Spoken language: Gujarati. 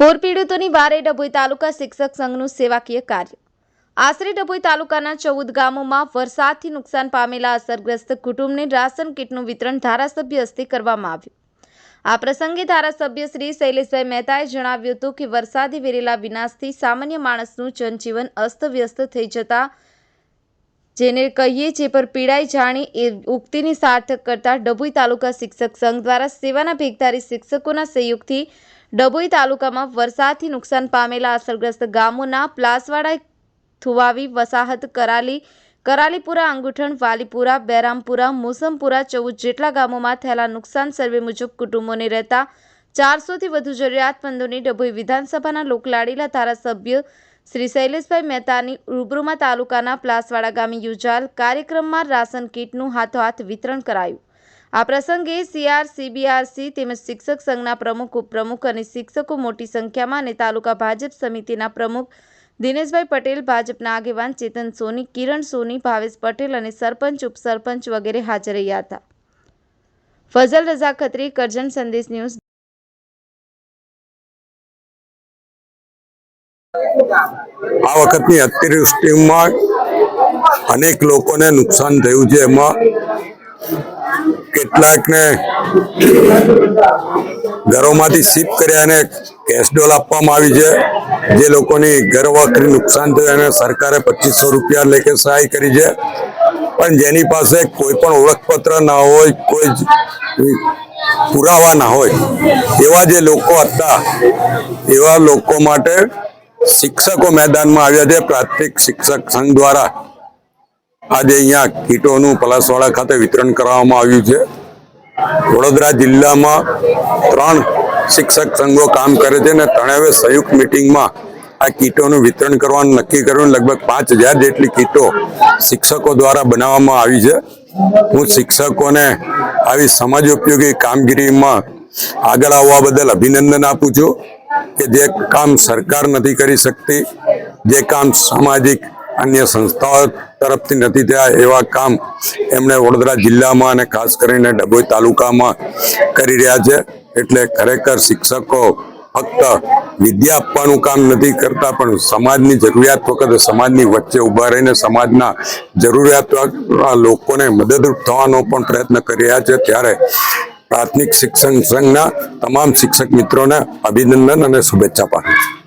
વિગતોની વારે ડભોઈ તાલુકા શિક્ષક સંઘનું સેવાકીય કાર્ય. આશરે ડભોઈ તાલુકાના ચૌદ ગામોમાં વરસાદથી નુકસાન પામેલા અસરગ્રસ્ત કુટુંબને રાશન કીટનું વિતરણ ધારાસભ્ય હસ્તે કરવામાં આવ્યું. આ પ્રસંગે ધારાસભ્ય શ્રી શૈલેષભાઈ મહેતાએ જણાવ્યું હતું કે વરસાદી વેરેલા વિનાશથી સામાન્ય માણસનું જનજીવન અસ્તવ્યસ્ત થઈ જતા, જેને કહીએ જે પર પીડાઈ જાણી એ ઉક્તિની સાર્થક કરતા ડભોઈ તાલુકા શિક્ષક સંઘ દ્વારા સેવાના ભેગધારી શિક્ષકોના સહયોગથી ડભોઈ તાલુકામાં વરસાદથી નુકસાન પામેલા અસરગ્રસ્ત ગામોના પ્લાસવાડા થુવાવી વસાહત કરાલી. કરાલીપુરા, અંગુઠણ, વાલીપુરા, બેરામપુરા, મોસમપુરા ચૌદ જેટલા ગામોમાં થયેલા નુકસાન સર્વે મુજબ કુટુંબોને રહેતા ચારસોથી વધુ જરૂરિયાતમંદોની ડભોઈ વિધાનસભાના લોકલાડીલા ધારાસભ્ય શ્રી શૈલેષભાઈ મહેતાની રૂબરૂમાં તાલુકાના પ્લાસવાડા ગામે યોજાયેલ કાર્યક્રમમાં રાશન કીટનું હાથોહાથ વિતરણ કરાયું. આ પ્રસંગે સીઆર, સીબીઆરસી તેમજ શિક્ષક સંઘના પ્રમુખ, ઉપપ્રમુખ અને શિક્ષકો મોટી સંખ્યામાં અને તાલુકા ભાજપ સમિતિના પ્રમુખ દિનેશભાઈ પટેલ, ભાજપના આગેવાન ચેતન સોની, કિરણ સોની, ભાવેશ પટેલ અને સરપંચ, ઉપસરપંચ વગેરે હાજર રહ્યા હતા. ફઝલ રઝા ખત્રી, કરજણ સંદેશ ન્યૂઝ. આ વખતની અતિવૃષ્ટિમાં અનેક લોકોને નુકસાન થયું છે. એમાં કેટલાકને ઘરોમાંથી શિફ્ટ કર્યા અને કેશ ડોલ આપવામાં આવી છે. જે લોકોની ઘર નુકસાન થયું એને સરકારે પચીસો રૂપિયા લેખે સહાય કરી છે. પણ જેની પાસે કોઈ પણ ઓળખપત્ર ના હોય, કોઈ પુરાવા ના હોય, એવા જે લોકો હતા, એવા લોકો માટે શિક્ષકો મેદાનમાં આવ્યા છે. પ્રાથમિક શિક્ષક સંઘ દ્વારા આજે અહીંયા કીટોનું પલાસવાડા ખાતે વિતરણ કરવામાં આવ્યું છે. વડોદરા જિલ્લામાં ત્રણ શિક્ષક સંઘો કામ કરે છે અને ત્રણેવે સંયુક્ત મિટિંગમાં આ કીટોનું વિતરણ કરવાનું નક્કી કર્યું. લગભગ પાંચ હજાર જેટલી કીટો શિક્ષકો દ્વારા બનાવવામાં આવી છે. હું શિક્ષકોને આવી સમાજ ઉપયોગી કામગીરીમાં આગળ આવવા બદલ અભિનંદન આપું છું કે જે કામ સરકાર નથી કરી શકતી, જે કામ સામાજિક અન્ય સંસ્થાઓ તરફથી નથી થયા એવા કામ એમણે વડોદરા જિલ્લામાં અને ખાસ કરીને ડભોઈ તાલુકામાં કરી રહ્યા છે. એટલે ખરેખર શિક્ષકો ફક્ત વિદ્યા આપવાનું કામ નથી કરતા, પણ સમાજની જરૂરિયાત વખતે સમાજની વચ્ચે ઊભા રહીને સમાજના જરૂરિયાત લોકોને મદદરૂપ થવાનો પણ પ્રયત્ન કરી રહ્યા છે. ત્યારે પ્રાથમિક શિક્ષણ સંઘના તમામ શિક્ષક મિત્રોને અભિનંદન અને શુભેચ્છા પાઠવું